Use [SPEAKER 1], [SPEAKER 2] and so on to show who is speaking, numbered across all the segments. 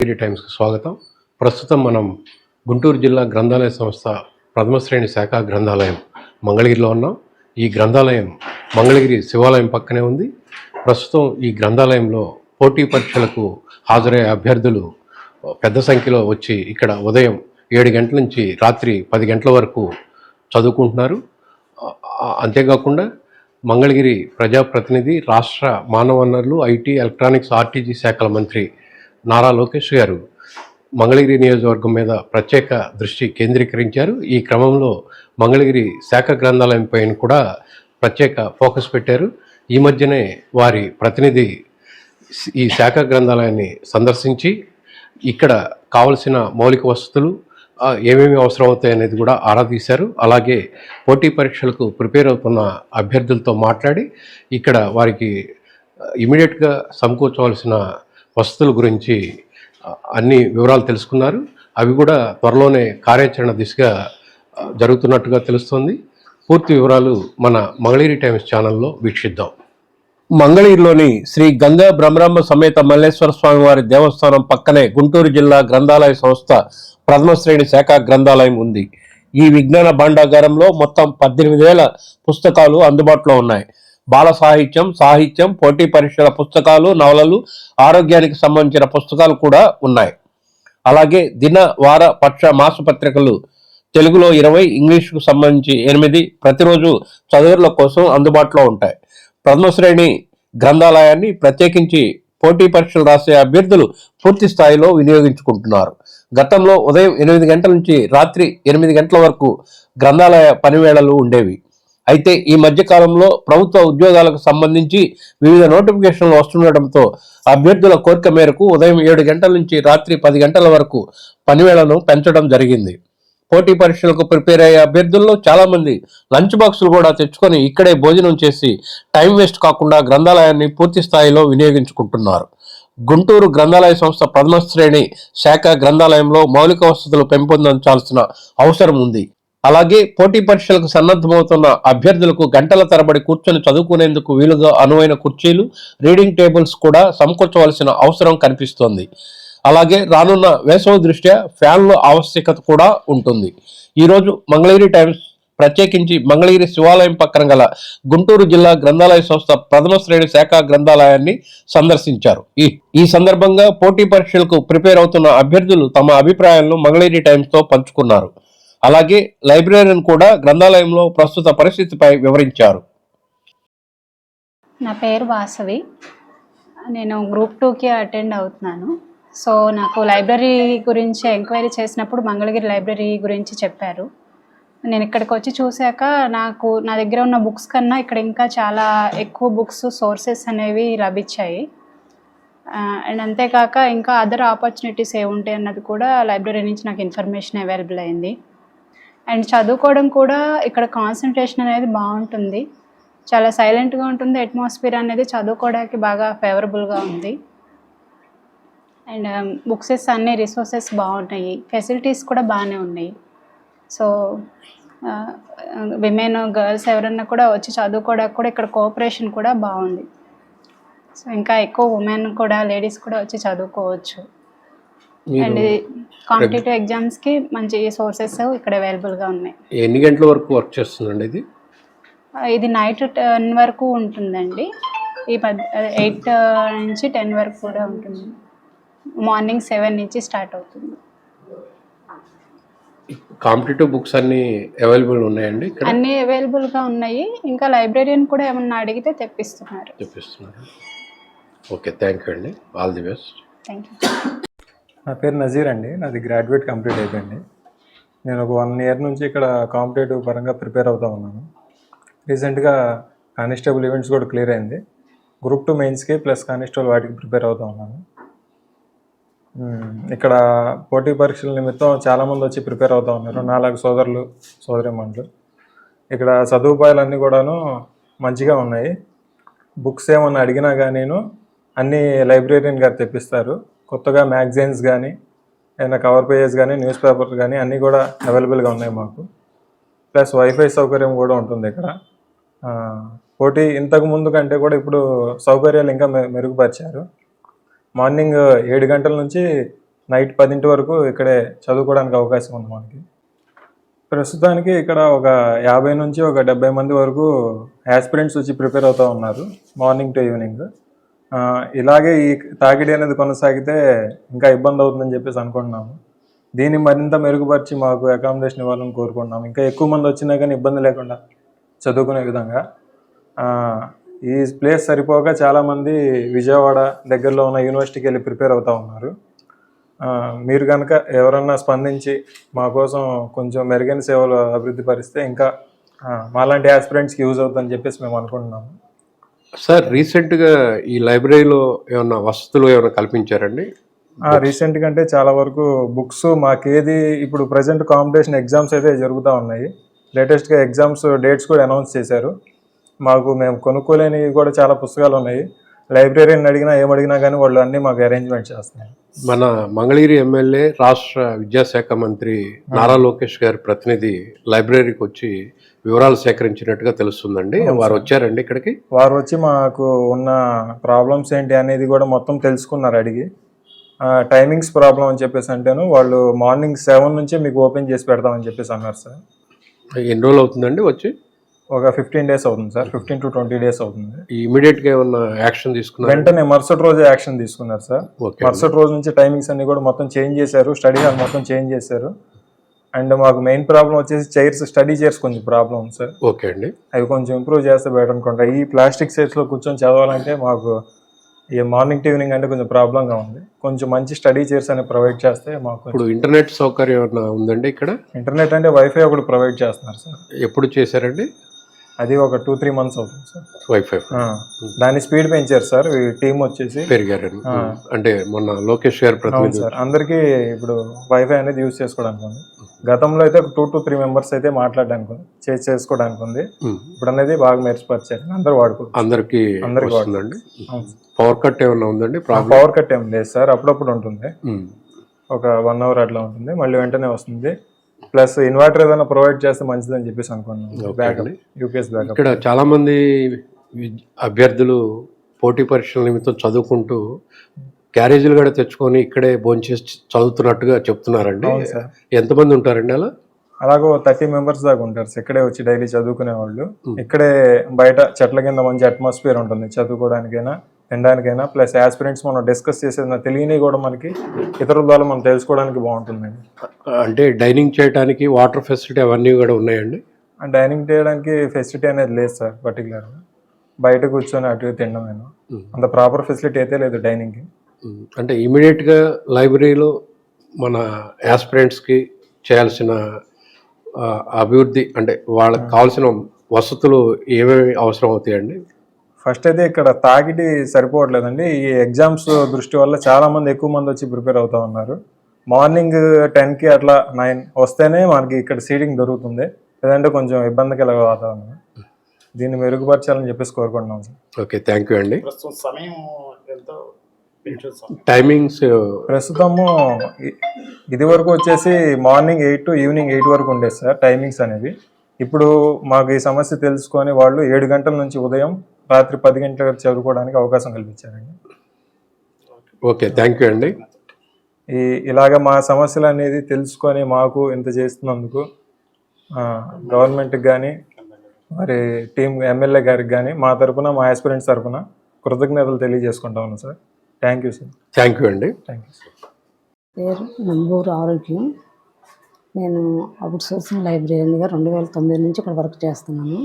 [SPEAKER 1] City టైమ్స్కి స్వాగతం. ప్రస్తుతం మనం గుంటూరు జిల్లా గ్రంథాలయ సంస్థ ప్రథమ శ్రేణి శాఖ గ్రంథాలయం మంగళగిరిలో ఉన్నాం. ఈ గ్రంథాలయం మంగళగిరి శివాలయం పక్కనే ఉంది. ప్రస్తుతం ఈ గ్రంథాలయంలో పోటీ పరీక్షలకు హాజరయ్యే అభ్యర్థులు పెద్ద సంఖ్యలో వచ్చి ఇక్కడ ఉదయం ఏడు గంటల నుంచి రాత్రి పది గంటల వరకు చదువుకుంటున్నారు. అంతేకాకుండా మంగళగిరి ప్రజాప్రతినిధి రాష్ట్ర మానవ వనరులు ఐటీ ఎలక్ట్రానిక్స్ ఆర్టీజీ శాఖల మంత్రి నారా లోకేష్ గారు మంగళగిరి నియోజకవర్గం మీద ప్రత్యేక దృష్టి కేంద్రీకరించారు. ఈ క్రమంలో మంగళగిరి శాఖ గ్రంథాలయం పైన కూడా ప్రత్యేక ఫోకస్ పెట్టారు. ఈ మధ్యనే వారి ప్రతినిధి ఈ శాఖ గ్రంథాలయాన్ని సందర్శించి ఇక్కడ కావలసిన మౌలిక వసతులు ఏమేమి అవసరం అవుతాయి అనేది కూడా ఆరా తీశారు. అలాగే పోటీ పరీక్షలకు ప్రిపేర్ అవుతున్న అభ్యర్థులతో మాట్లాడి ఇక్కడ వారికి ఇమీడియట్గా సమకూర్చవలసిన వసతుల గురించి అన్ని వివరాలు తెలుసుకున్నారు. అవి కూడా త్వరలోనే కార్యాచరణ దిశగా జరుగుతున్నట్టుగా తెలుస్తోంది. పూర్తి వివరాలు మన మంగళగిరి టైమ్స్ ఛానల్లో వీక్షిద్దాం. మంగళగిరిలోని శ్రీ గంగా బ్రహ్మరామ సమేత మల్లేశ్వర స్వామి వారి దేవస్థానం పక్కనే గుంటూరు జిల్లా గ్రంథాలయ సంస్థ ప్రథమ శ్రేణి శాఖ గ్రంథాలయం ఉంది. ఈ విజ్ఞాన భాండాగారంలో మొత్తం పద్దెనిమిది వేల పుస్తకాలు అందుబాటులో ఉన్నాయి. బాల సాహిత్యం సాహిత్యం పోటీ పరీక్షల పుస్తకాలు నవలలు ఆరోగ్యానికి సంబంధించిన పుస్తకాలు కూడా ఉన్నాయి. అలాగే దిన వార పక్ష మాస పత్రికలు తెలుగులో ఇరవై ఇంగ్లీష్కు సంబంధించి ఎనిమిది ప్రతిరోజు చదువుల కోసం అందుబాటులో ఉంటాయి. ప్రథమ శ్రేణి గ్రంథాలయాన్ని ప్రత్యేకించి పోటీ పరీక్షలు రాసే అభ్యర్థులు పూర్తి స్థాయిలో వినియోగించుకుంటున్నారు. గతంలో ఉదయం ఎనిమిది గంటల నుంచి రాత్రి ఎనిమిది గంటల వరకు గ్రంథాలయ పనివేళలు ఉండేవి. అయితే ఈ మధ్య కాలంలో ప్రభుత్వ ఉద్యోగాలకు సంబంధించి వివిధ నోటిఫికేషన్లు వస్తుండటంతో అభ్యర్థుల కోరిక మేరకు ఉదయం ఏడు గంటల నుంచి రాత్రి పది గంటల వరకు పనివేళను పెంచడం జరిగింది. పోటీ పరీక్షలకు ప్రిపేర్ అయ్యే అభ్యర్థుల్లో చాలామంది లంచ్ బాక్సులు కూడా తెచ్చుకొని ఇక్కడే భోజనం చేసి టైం వేస్ట్ కాకుండా గ్రంథాలయాన్ని పూర్తి స్థాయిలో వినియోగించుకుంటున్నారు. గుంటూరు గ్రంథాలయ సంస్థ ప్రథమ శ్రేణి శాఖ గ్రంథాలయంలో మౌలిక వసతులు పెంపొందించాల్సిన అవసరం ఉంది. అలాగే పోటీ పరీక్షలకు సన్నద్ధమవుతున్న అభ్యర్థులకు గంటల తరబడి కూర్చొని చదువుకునేందుకు వీలుగా అనువైన కుర్చీలు రీడింగ్ టేబుల్స్ కూడా సమకూర్చవలసిన అవసరం కనిపిస్తోంది. అలాగే రానున్న వేసవి దృష్ట్యా ఫ్యాన్ల ఆవశ్యకత కూడా ఉంటుంది. ఈరోజు మంగళగిరి టైమ్స్ ప్రత్యేకించి మంగళగిరి శివాలయం పక్కన గల గుంటూరు జిల్లా గ్రంథాలయ సంస్థ ప్రథమ శ్రేణి శాఖ గ్రంథాలయాన్ని సందర్శించారు. ఈ ఈ సందర్భంగా పోటీ పరీక్షలకు ప్రిపేర్ అవుతున్న అభ్యర్థులు తమ అభిప్రాయాలను మంగళగిరి టైమ్స్తో పంచుకున్నారు. అలాగే లైబ్రరీని కూడా గ్రంథాలయంలో ప్రస్తుత పరిస్థితిపై వివరించారు.
[SPEAKER 2] నా పేరు వాసవి. నేను గ్రూప్ టూకి అటెండ్ అవుతున్నాను. సో నాకు లైబ్రరీ గురించి ఎంక్వైరీ చేసినప్పుడు మంగళగిరి లైబ్రరీ గురించి చెప్పారు. నేను ఇక్కడికి వచ్చి చూశాక నాకు నా దగ్గర ఉన్న బుక్స్ కన్నా ఇక్కడ ఇంకా చాలా ఎక్కువ బుక్స్ సోర్సెస్ అనేవి లభించాయి. అండ్ అంతేకాక ఇంకా అదర్ ఆపర్చునిటీస్ ఏముంటాయి అన్నది కూడా లైబ్రరీ నుంచి నాకు ఇన్ఫర్మేషన్ అవైలబుల్ అయింది. అండ్ చదువుకోవడం కూడా ఇక్కడ కాన్సన్ట్రేషన్ అనేది బాగుంటుంది. చాలా సైలెంట్గా ఉంటుంది. అట్మాస్ఫియర్ అనేది చదువుకోవడానికి బాగా ఫేవరబుల్గా ఉంది. అండ్ um, బుక్సెస్ అన్ని రిసోర్సెస్ బాగున్నాయి. ఫెసిలిటీస్ కూడా బాగానే ఉన్నాయి. సో విమెన్ గర్ల్స్ ఎవరన్నా కూడా వచ్చి చదువుకోవడానికి కూడా ఇక్కడ కోఆపరేషన్ కూడా బాగుంది. సో ఇంకా ఎక్కువ ఉమెన్ కూడా లేడీస్ కూడా వచ్చి చదువుకోవచ్చు. అండ్ కాంపిటేటివ్ ఎగ్జామ్స్కి మంచి సోర్సెస్ ఇక్కడ అవైలబుల్గా ఉన్నాయి.
[SPEAKER 1] ఎన్ని గంటల వరకు వర్క్ చేస్తుందండి ఇది?
[SPEAKER 2] ఇది నైట్ టెన్ వరకు ఉంటుందండి. ఈ పద్ ఎయిట్ నుంచి టెన్ వరకు కూడా ఉంటుంది. మార్నింగ్ సెవెన్ నుంచి స్టార్ట్ అవుతుంది.
[SPEAKER 1] కాంపిటేటివ్ బుక్స్ అన్ని అవైలబుల్ ఉన్నాయండి
[SPEAKER 2] అన్నీ అవైలబుల్గా ఉన్నాయి. ఇంకా లైబ్రరీని కూడా ఏమన్నా అడిగితే తెప్పిస్తున్నారు.
[SPEAKER 1] చెప్పిస్తున్నారు ఓకే థ్యాంక్ యూ అండి. All the best.
[SPEAKER 2] Thank you.
[SPEAKER 3] నా పేరు నజీర్ అండి. నాది గ్రాడ్యుయేట్ కంప్లీట్ అయిపోయింది. నేను ఒక వన్ ఇయర్ నుంచి ఇక్కడ కాంపిటేటివ్ పరంగా ప్రిపేర్ అవుతా ఉన్నాను. రీసెంట్గా కానిస్టేబుల్ ఈవెంట్స్ కూడా క్లియర్ అయింది. గ్రూప్ టూ మెయిన్స్కి ప్లస్ కానిస్టేబుల్ వాటికి ప్రిపేర్ అవుతా ఉన్నాను. ఇక్కడ పోటీ పరీక్షల నిమిత్తం చాలామంది వచ్చి ప్రిపేర్ అవుతా ఉన్నారు. నాలుగు సోదరులు సోదరిమణులు ఇక్కడ సదుపాయాలన్నీ కూడాను మంచిగా ఉన్నాయి. బుక్స్ ఏమన్నా అడిగినా కానీ అన్ని లైబ్రరీని గారు తెప్పిస్తారు. కొత్తగా మ్యాగజైన్స్ కానీ ఏదైనా కవర్ పేజెస్ కానీ న్యూస్ పేపర్ కానీ అన్నీ కూడా అవైలబుల్గా ఉన్నాయి మాకు. ప్లస్ వైఫై సౌకర్యం కూడా ఉంటుంది ఇక్కడ. పోటీ ఇంతకు ముందు కంటే కూడా ఇప్పుడు సౌకర్యాలు ఇంకా మె- మెరుగుపరిచారు. మార్నింగ్ ఏడు గంటల నుంచి నైట్ పదింటి వరకు ఇక్కడే చదువుకోవడానికి అవకాశం ఉంది మనకి. ప్రస్తుతానికి ఇక్కడ ఒక యాభై నుంచి ఒక డెబ్బై మంది వరకు యాస్పిరెంట్స్ వచ్చి ప్రిపేర్ అవుతూ ఉన్నారు మార్నింగ్ టు ఈవినింగ్. ఇలాగే ఈ తాకిడి అనేది కొనసాగితే ఇంకా ఇబ్బంది అవుతుందని చెప్పేసి అనుకుంటున్నాము. దీన్ని మరింత మెరుగుపరిచి మాకు అకామిడేషన్ ఇవ్వాలని కోరుకుంటున్నాము. ఇంకా ఎక్కువ మంది వచ్చినా కానీ ఇబ్బంది లేకుండా చదువుకునే విధంగా. ఈ ప్లేస్ సరిపోక చాలామంది విజయవాడ దగ్గరలో ఉన్న యూనివర్సిటీకి వెళ్ళి ప్రిపేర్ అవుతూ ఉన్నారు. మీరు కనుక ఎవరన్నా స్పందించి మా కోసం కొంచెం మెరుగైన సేవలు అభివృద్ధి పరిస్తే ఇంకా మాలాంటి యాస్పిరెంట్స్కి యూజ్ అవుతుందని చెప్పేసి మేము అనుకుంటున్నాము.
[SPEAKER 1] సార్ రీసెంట్గా ఈ లైబ్రరీలో ఏమైనా వసతులు ఏమైనా కల్పించారండి?
[SPEAKER 3] రీసెంట్ కంటే చాలా వరకు బుక్స్ మాకేది ఇప్పుడు ప్రజెంట్ కాంపిటీషన్ ఎగ్జామ్స్ అయితే జరుగుతూ ఉన్నాయి. లేటెస్ట్గా ఎగ్జామ్స్ డేట్స్ కూడా అనౌన్స్ చేశారు. మాకు మేము కొనుక్కోలేనివి కూడా చాలా పుస్తకాలు ఉన్నాయి. లైబ్రరీని అడిగినా ఏం అడిగినా కానీ వాళ్ళు అన్నీ మాకు అరేంజ్మెంట్ చేస్తున్నారు.
[SPEAKER 1] మన మంగళగిరి ఎమ్మెల్యే రాష్ట్ర విద్యాశాఖ మంత్రి నారా లోకేష్ గారి ప్రతినిధి లైబ్రరీకి వచ్చి వివరాలు సేకరించినట్టుగా తెలుస్తుందండి. వారు వచ్చారండి ఇక్కడికి.
[SPEAKER 3] వారు వచ్చి మాకు ఉన్న ప్రాబ్లమ్స్ ఏంటి అనేది కూడా మొత్తం తెలుసుకున్నారు అడిగి. టైమింగ్స్ ప్రాబ్లం అని చెప్పేసి అంటేను వాళ్ళు మార్నింగ్ సెవెన్ నుంచే మీకు ఓపెన్ చేసి పెడతామని చెప్పేసి అన్నారు సార్.
[SPEAKER 1] ఎన్ని రోజులు అవుతుందండి వచ్చి?
[SPEAKER 3] ఒక ఫిఫ్టీన్ డేస్ అవుతుంది sir. Fifteen to twenty days అవుతుంది.
[SPEAKER 1] ఇమీడియట్గా ఏమన్నా యాక్షన్ తీసుకున్నారు?
[SPEAKER 3] వెంటనే మరుసటి రోజే యాక్షన్ తీసుకున్నారు సార్. మరుసటి రోజు నుంచి టైమింగ్స్ అన్ని కూడా మొత్తం చేంజ్ చేశారు. స్టడీ హాల్ మొత్తం చేంజ్ చేశారు. అండ్ మాకు మెయిన్ ప్రాబ్లం వచ్చేసి చైర్స్ స్టడీ చైర్స్ కొంచెం ప్రాబ్లం సార్
[SPEAKER 1] ఓకే అండి.
[SPEAKER 3] అవి కొంచెం ఇంప్రూవ్ చేస్తే బెటర్ అనుకుంటా. ఈ ప్లాస్టిక్ చైర్స్లో కూర్చొని చదవాలంటే మాకు ఈ మార్నింగ్ టు ఈవినింగ్ అంటే కొంచెం ప్రాబ్లంగా ఉంది. కొంచెం మంచి స్టడీ చైర్స్ అనేవి ప్రొవైడ్ చేస్తే మాకు
[SPEAKER 1] ఇప్పుడు ఇంటర్నెట్ సౌకర్యం ఏమైనా ఉందండి ఇక్కడ?
[SPEAKER 3] ఇంటర్నెట్ అంటే వైఫై ఒకటి ప్రొవైడ్ చేస్తున్నారు సార్
[SPEAKER 1] ఎప్పుడు చేశారండి?
[SPEAKER 3] అది ఒక టూ త్రీ మంత్స్ అవుతుంది సార్.
[SPEAKER 1] వైఫై
[SPEAKER 3] దాని స్పీడ్ పెంచారు సార్. టీం వచ్చేసి
[SPEAKER 1] పెరిగారండి అంటే మొన్న లోకేష్ గారి ప్రతినిధి
[SPEAKER 3] సార్. అందరికీ ఇప్పుడు వైఫై అనేది యూజ్ చేసుకోవడానికి ఉంది. గతంలో అయితే టూ టు త్రీ మెంబర్స్ అయితే మాట్లాడడానికి ఉంది చే- చేసుకోవడానికి ఉంది. ఇప్పుడు అనేది బాగా మెరుగుపరిచారు అందరూ వాడుకోవచ్చు
[SPEAKER 1] అందరికి
[SPEAKER 3] అందరికి
[SPEAKER 1] వస్తుందండి. పవర్ కట్ ఏమైనా ఉందండి?
[SPEAKER 3] పవర్ కట్ ఏం లేదు సార్. అప్పుడప్పుడు ఉంటుంది. ఒక వన్ అవర్ అట్లా ఉంటుంది. మళ్ళీ వెంటనే వస్తుంది. ప్లస్ ఇన్వర్టర్ ఏదైనా ప్రొవైడ్ చేస్తే మంచిదని చెప్పేసి అనుకున్నాను. బ్యాకప్ యూపీఎస్ బ్యాకప్
[SPEAKER 1] ఇక్కడ చాలా మంది విద్- అభ్యర్థులు పోటీ పరీక్షల నిమిత్తం చదువుకుంటూ క్యారేజీలు కూడా తెచ్చుకొని ఇక్కడే భోంచేసి చదువుతున్నట్టుగా చెప్తున్నారండి. ఎంతమంది ఉంటారండి అలా?
[SPEAKER 3] అలాగో థర్టీ మెంబర్స్ దాకా ఉంటారు. ఇక్కడే వచ్చి డైలీ చదువుకునే వాళ్ళు ఇక్కడే బయట చెట్ల కింద మంచి అట్మాస్ఫియర్ ఉంటుంది. చదువుకోవడానికైనా తినడానికైనా ప్లస్ ఆస్పిరెంట్స్ మనం డిస్కస్ చేసేది తెలియని కూడా మనకి ఇతరుల ద్వారా మనం తెలుసుకోవడానికి బాగుంటుందండి.
[SPEAKER 1] అంటే డైనింగ్ చేయడానికి వాటర్ ఫెసిలిటీ అవన్నీ కూడా ఉన్నాయండి?
[SPEAKER 3] డైనింగ్ చేయడానికి ఫెసిలిటీ అనేది లేదు సార్ పర్టికులర్గా బయట కూర్చొని అటు తినడమేను
[SPEAKER 1] Hmm.
[SPEAKER 3] అంత ప్రాపర్ ఫెసిలిటీ అయితే లేదు డైనింగ్కి.
[SPEAKER 1] అంటే ఇమీడియట్గా లైబ్రరీలో మన యాస్పిరెంట్స్కి చేయాల్సిన అభివృద్ధి అంటే వాళ్ళకి కావాల్సిన వసతులు ఏమేమి అవసరం అవుతాయండి?
[SPEAKER 3] ఫస్ట్ అయితే ఇక్కడ తాకిడి సరిపోవట్లేదండి. ఈ ఎగ్జామ్స్ దృష్టి వల్ల చాలా మంది ఎక్కువ మంది వచ్చి ప్రిపేర్ అవుతా ఉన్నారు. మార్నింగ్ టెన్కి అట్లా నైన్ వస్తేనే మనకి ఇక్కడ సీటింగ్ దొరుకుతుంది. లేదంటే కొంచెం ఇబ్బందికర వాతావరణం. దీన్ని మెరుగుపరచాలని చెప్పేసి కోరుకుంటున్నాం సార్.
[SPEAKER 1] ఓకే థ్యాంక్ యూ అండి.
[SPEAKER 4] ప్రస్తుతం సమయం ఎంతో పెన్షన్ సమయం
[SPEAKER 1] టైమింగ్స్
[SPEAKER 3] ప్రస్తుతము ఇది వరకు వచ్చేసి morning eight to evening eight వరకు ఉండేది సార్ టైమింగ్స్ అనేవి. ఇప్పుడు మాకు ఈ సమస్య తెలుసుకొని వాళ్ళు ఏడు గంటల నుంచి ఉదయం రాత్రి పది గంటల చదువుకోవడానికి అవకాశం కల్పించారండి.
[SPEAKER 1] ఓకే థ్యాంక్ యూ అండి.
[SPEAKER 3] ఈ ఇలాగ మా సమస్యలు అనేది తెలుసుకొని మాకు ఇంత చేస్తున్నందుకు గవర్నమెంట్కి కానీ మరి టీం ఎమ్మెల్యే గారికి కానీ మా తరపున మా ఆస్పిరెంట్స్ తరపున కృతజ్ఞతలు తెలియజేసుకుంటా ఉన్నాం sir. Thank you sir
[SPEAKER 1] thank you అండి.
[SPEAKER 3] థ్యాంక్ యూ
[SPEAKER 5] పేరు నంబూరు ఆరోగ్యం. నేను అవుట్ సోర్సింగ్ లైబ్రరీగా రెండు వేల తొమ్మిది నుంచి ఇక్కడ వర్క్ చేస్తున్నాను.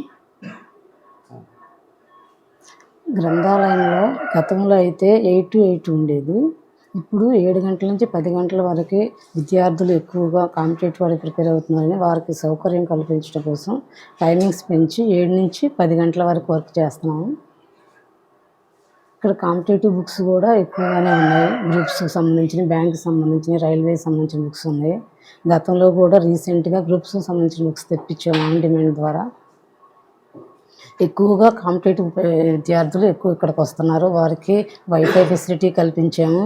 [SPEAKER 5] గ్రంథాలయంలో గతంలో అయితే ఎయిట్ టు ఎయిట్ ఉండేది. ఇప్పుడు ఏడు గంటల నుంచి పది గంటల వరకు విద్యార్థులు ఎక్కువగా కాంపిటేటివ్ వారికి ప్రిపేర్ అవుతున్నారని వారికి సౌకర్యం కల్పించడం కోసం టైమింగ్స్ పెంచి ఏడు నుంచి పది గంటల వరకు వర్క్ చేస్తున్నాము. ఇక్కడ కాంపిటేటివ్ బుక్స్ కూడా ఎక్కువగానే ఉన్నాయి. గ్రూప్స్కి సంబంధించిన బ్యాంక్కి సంబంధించిన రైల్వే సంబంధించిన బుక్స్ ఉన్నాయి. గతంలో కూడా రీసెంట్గా గ్రూప్స్కి సంబంధించిన బుక్స్ తెప్పించాము ఆన్ డిమాండ్ ద్వారా. ఎక్కువగా కాంపిటేటివ్ విద్యార్థులు ఎక్కువ ఇక్కడికి వస్తున్నారు. వారికి వైఫై ఫెసిలిటీ కల్పించాము.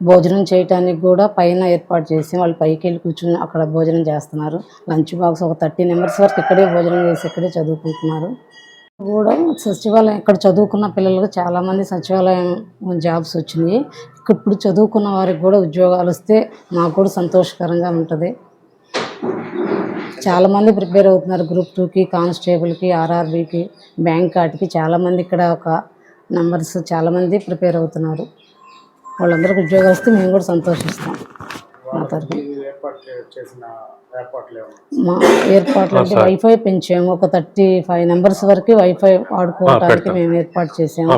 [SPEAKER 5] భోజనం చేయటానికి కూడా పైన ఏర్పాటు చేసి వాళ్ళు పైకి వెళ్ళి కూర్చుని అక్కడ భోజనం చేస్తున్నారు. లంచ్ బాక్స్ ఒక థర్టీ మెంబర్స్ వరకు ఇక్కడే భోజనం చేసి ఇక్కడే చదువుకుంటున్నారు. కూడా సచివాలయం ఇక్కడ చదువుకున్న పిల్లలకు చాలామంది సచివాలయం జాబ్స్ వచ్చినాయి. ఇప్పుడు చదువుకున్న వారికి కూడా ఉద్యోగాలు వస్తే మాకు కూడా సంతోషకరంగా ఉంటుంది. చాలామంది ప్రిపేర్ అవుతున్నారు గ్రూప్ టూకి కానిస్టేబుల్కి ఆర్ఆర్బీకి బ్యాంక్ వాటికి చాలామంది ఇక్కడ ఒక నంబర్స్ చాలామంది ప్రిపేర్ అవుతున్నారు. వాళ్ళందరికీ ఉద్యోగాలు వస్తే మేము కూడా సంతోషిస్తాం. మా తరఫున.
[SPEAKER 4] ఏమన్నా
[SPEAKER 5] మా ఏర్పాట్లు అంటే వైఫై పెంచాము. ఒక థర్టీ ఫైవ్ నెంబర్స్ వరకు వైఫై వాడుకోవడానికి మేము ఏర్పాటు చేసాము.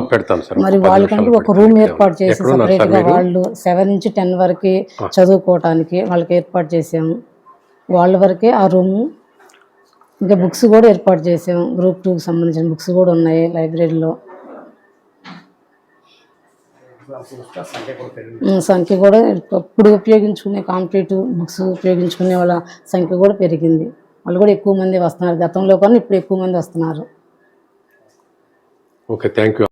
[SPEAKER 5] మరి వాళ్ళకంటూ ఒక రూమ్. ఏర్పాటు చేసి
[SPEAKER 1] ఎక్కడున్నారు
[SPEAKER 5] సపరేట్ సార్గా
[SPEAKER 1] మీరు?
[SPEAKER 5] వాళ్ళు సెవెన్ నుంచి టెన్ వరకు చదువుకోవటానికి వాళ్ళకి ఏర్పాటు చేసాము. వాళ్ళ వరకే ఆ రూము. ఇంకా బుక్స్ కూడా ఏర్పాటు చేసాము గ్రూప్ టూకి సంబంధించిన బుక్స్ కూడా ఉన్నాయి లైబ్రరీలో.
[SPEAKER 4] సంఖ్య కూడా
[SPEAKER 5] ఇప్పుడు ఉపయోగించుకునే కాంపిటేటివ్ బుక్స్ ఉపయోగించుకునే వాళ్ళ సంఖ్య కూడా పెరిగింది. వాళ్ళు కూడా ఎక్కువ మంది వస్తున్నారు. గతంలో కానీ ఇప్పుడు ఎక్కువ మంది వస్తున్నారు.
[SPEAKER 1] Okay thank you